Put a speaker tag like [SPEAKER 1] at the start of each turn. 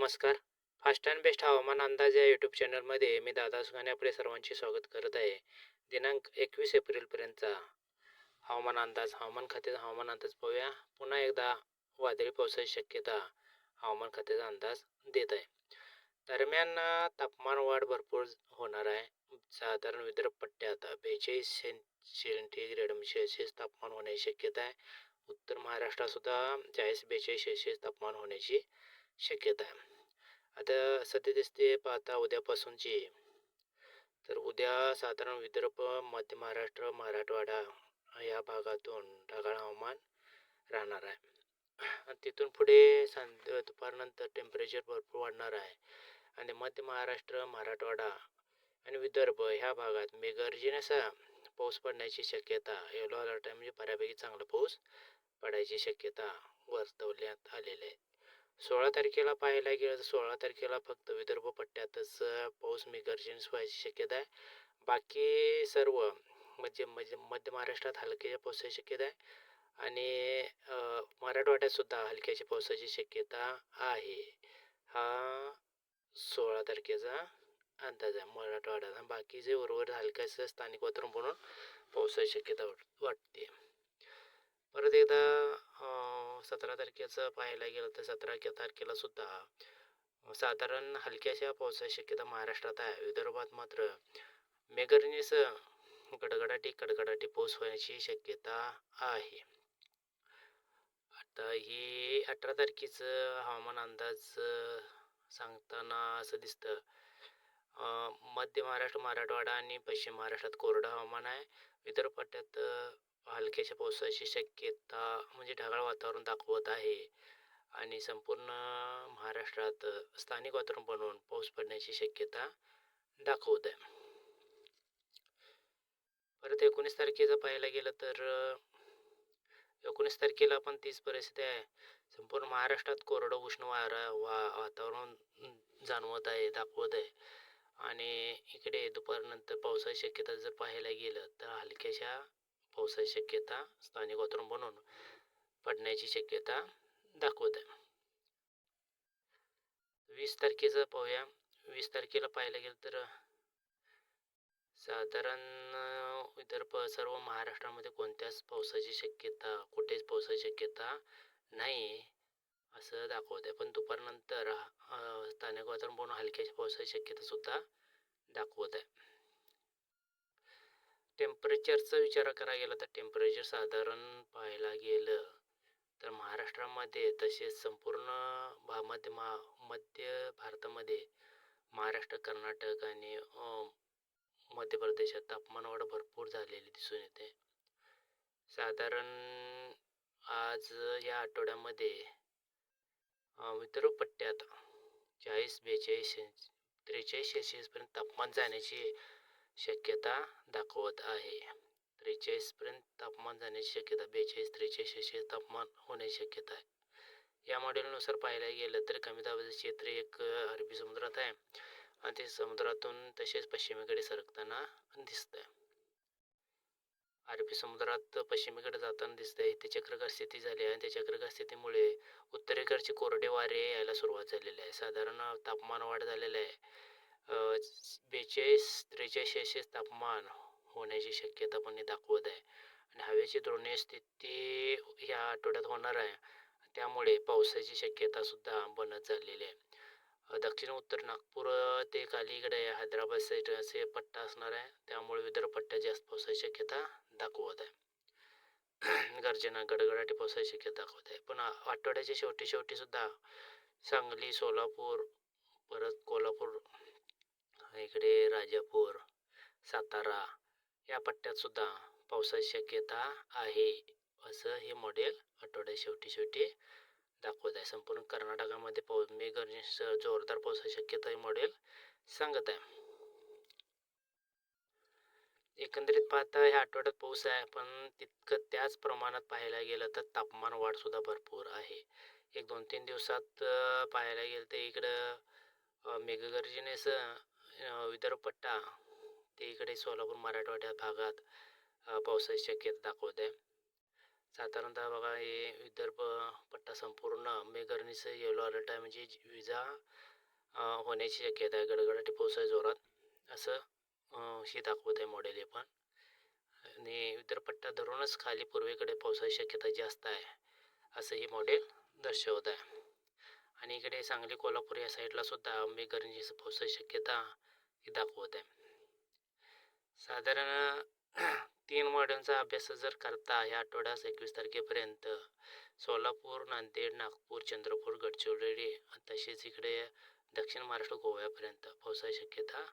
[SPEAKER 1] नमस्कार. Fast and best हवामान अंदाज या यूट्यूब चॅनलमध्ये मी दादा सुगाने आपले सर्वांचे स्वागत करत आहे. दिनांक एकवीस एप्रिलपर्यंतचा हवामान अंदाज हवामान खात्याचा हवामान अंदाज पाहूया. पुन्हा एकदा वादळी पावसाची शक्यता हवामान खात्याचा अंदाज देत आहे. दरम्यान तापमान वाढ भरपूर होणार आहे. साधारण विदर्भ पट्ट्यात बेचाळीस सें सेंटीग्रेड सेल्सिअस तापमान होण्याची शक्यता आहे. उत्तर महाराष्ट्रात सुद्धा चाळीस बेचाळीस सेल्सिअस तापमान होण्याची शक्यता आहे. आता सध्या दिसते पाहता उद्यापासूनची. तर उद्या साधारण विदर्भ मध्य महाराष्ट्र मराठवाडा या भागातून ढगाळ हवामान राहणार आहे. आणि तिथून पुढे संध दुपारनंतर टेम्परेचर भरपूर वाढणार आहे. आणि मध्य महाराष्ट्र मराठवाडा आणि विदर्भ ह्या भागात मेघर्जनेचा पाऊस पडण्याची शक्यता येलो अलर्ट आहे म्हणजे बऱ्यापैकी चांगला पाऊस पडायची शक्यता वर्तवण्यात आलेली आहे. सोळा तारखेला पाहायला गेलं तर सोळा तारखेला फक्त विदर्भ पट्ट्यातच पाऊस मेघर्जन्स व्हायची शक्यता आहे. बाकी सर्व म्हणजे म्हणजे मध्य महाराष्ट्रात हलक्याच्या पावसाची शक्यता आहे. आणि मराठवाड्यातसुद्धा मराठवाड्यात सुद्धा हलक्याच्या पावसाची शक्यता आहे. हा सोळा तारखेचा अंदाज आहे मराठवाड्यात बाकी जे उर्वरित हलक्याचं स्थानिक वातावरण म्हणून पावसाची शक्यता वाट वाटते. परत एकदा सतरा तारखेचं पाहायला गेलं तर सतरा तारखेला सुद्धा साधारण हलक्याशा पावसाची शक्यता महाराष्ट्रात आहे. विदर्भात मात्र मेघर्जनेसह गडगडाटी कडकडाटी पाऊस होण्याची शक्यता आहे. आता ही अठरा तारखेचं हवामान अंदाज सांगताना असं दिसतं मध्य महाराष्ट्र मराठवाडा आणि पश्चिम महाराष्ट्रात कोरडं हवामान आहे. विदर्भ पट्ट्यात हलक्याच्या पावसाची शक्यता म्हणजे ढगाळ वातावरण दाखवत आहे. आणि संपूर्ण महाराष्ट्रात स्थानिक वातावरण बनवून पाऊस पडण्याची शक्यता दाखवत आहे. परत एकोणीस तारखेचं पाहायला गेलं तर एकोणीस तारखेला पण तीच परिस्थिती आहे. संपूर्ण महाराष्ट्रात कोरडं उष्ण वारा वा वातावरण जाणवत आहे दाखवत आहे. आणि इकडे दुपारनंतर पावसाची शक्यता जर पाहायला गेलं तर हलक्याशा पावसाची शक्यता स्थानिक वातावरण बनवून पडण्याची शक्यता दाखवत आहे वीस तारखेचं पाहूया वीस तारखेला पाहायला गेलं तर साधारण इतर विदर्भ सर्व महाराष्ट्रामध्ये कोणत्याच पावसाची शक्यता कुठेच पावसाची शक्यता नाही असं दाखवत आहे पण दुपारनंतर स्थानिक वातावरण बनवून हलक्याच्या पावसाची शक्यता सुद्धा दाखवत आहे टेम्परेचरचा विचार करायला गेला तर टेम्परेचर साधारण पाहायला गेलं तर महाराष्ट्रामध्ये तसेच संपूर्ण भा मध्य मा मध्य भारतामध्ये महाराष्ट्र कर्नाटक आणि मध्य प्रदेशात तापमानवाढ भरपूर झालेली दिसून येते. साधारण आज या आठवड्यामध्ये विदर्भ पट्ट्यात चाळीस बेचाळीस त्रेचाळीस सेल्सिअसपर्यंत तापमान जाण्याची शक्यता दाखवत आहे. त्रेचाळीसपर्यंत तापमान जाण्याची शक्यता बेचाळीस त्रेचाळीस असे तापमान होण्याची शक्यता आहे. या मॉडेलनुसार पाहायला गेलं तर कमी दाबाचं क्षेत्र एक अरबी समुद्रात आहे. आणि ते समुद्रातून तसेच पश्चिमेकडे सरकताना दिसत आहे अरबी समुद्रात पश्चिमेकडे जाताना दिसत आहे ते चक्रकार स्थिती झाली आहे. आणि त्या चक्रकार स्थितीमुळे उत्तरेकडचे कोरडे वारे यायला सुरुवात झालेली आहे. साधारण तापमान वाढ झालेलं आहे. बेचाळीस त्रेचाळीस सेल्सिअस तापमान होण्याची शक्यता पण हे दाखवत आहे. आणि हवेची द्रोणीय स्थिती ह्या आठवड्यात होणार आहे. त्यामुळे पावसाची शक्यता सुद्धा बनत झालेली आहे. दक्षिण उत्तर नागपूर ते कालीकडे हैदराबाद साईड असे पट्टा असणार आहे. त्यामुळे विदर्भ पट्ट्यात जास्त पावसाची शक्यता दाखवत आहे. गर्जना गडगडाटी पावसाची शक्यता दाखवत आहे. पण आठवड्याच्या शेवटी शेवटी सुद्धा सांगली सोलापूर परत कोल्हापूर इकडे राजापूर सातारा या पट्ट्यात सुद्धा पावसाची शक्यता आहे. असं हे मॉडेल आठवड्या शेवटी शेवटी दाखवत आहे. संपूर्ण कर्नाटकामध्ये पाऊस मेघगर्जनेसह जोरदार पावसाची शक्यता हे मॉडेल सांगत आहे. एकंदरीत पाहता ह्या आठवड्यात पाऊस आहे पण तितकं त्याच प्रमाणात पाहायला गेलं तर तापमान वाढसुद्धा भरपूर आहे. एक दोन तीन दिवसात पाहायला गेलं तर इकडं मेघगर्जनेस मेघगर्जनेसह विदर्भपट्टा विदर्भ पट्टा ते इकडे सोलापूर मराठवाड्या भागात पावसाची शक्यता दाखवत. आहे साधारणतः बघा हे विदर्भ पट्टा संपूर्ण मेघगर्जनेसह येलो अलर्ट आहे. म्हणजे विजा होण्याची शक्यता आहे. गडगडाटी पाऊस आहे जोरात असं हे दाखवत आहे मॉडेल हे पण. आणि विदर्भपट्टा धरूनच खाली पूर्वेकडे पावसाची शक्यता जास्त आहे असं हे मॉडेल दर्शवत आहे. आणि इकडे सांगली कोल्हापूर या साईडला सुद्धा मेघगर्जनेची पावसाची शक्यता दाखवत आहे साधारण तीन मॉडेलचा अभ्यास जर करता या आठवड्यास एकवीस तारखेपर्यंत सोलापूर नांदेड नागपूर चंद्रपूर गडचिरोली तसेच इकडे दक्षिण महाराष्ट्र गोव्यापर्यंत पावसाची शक्यता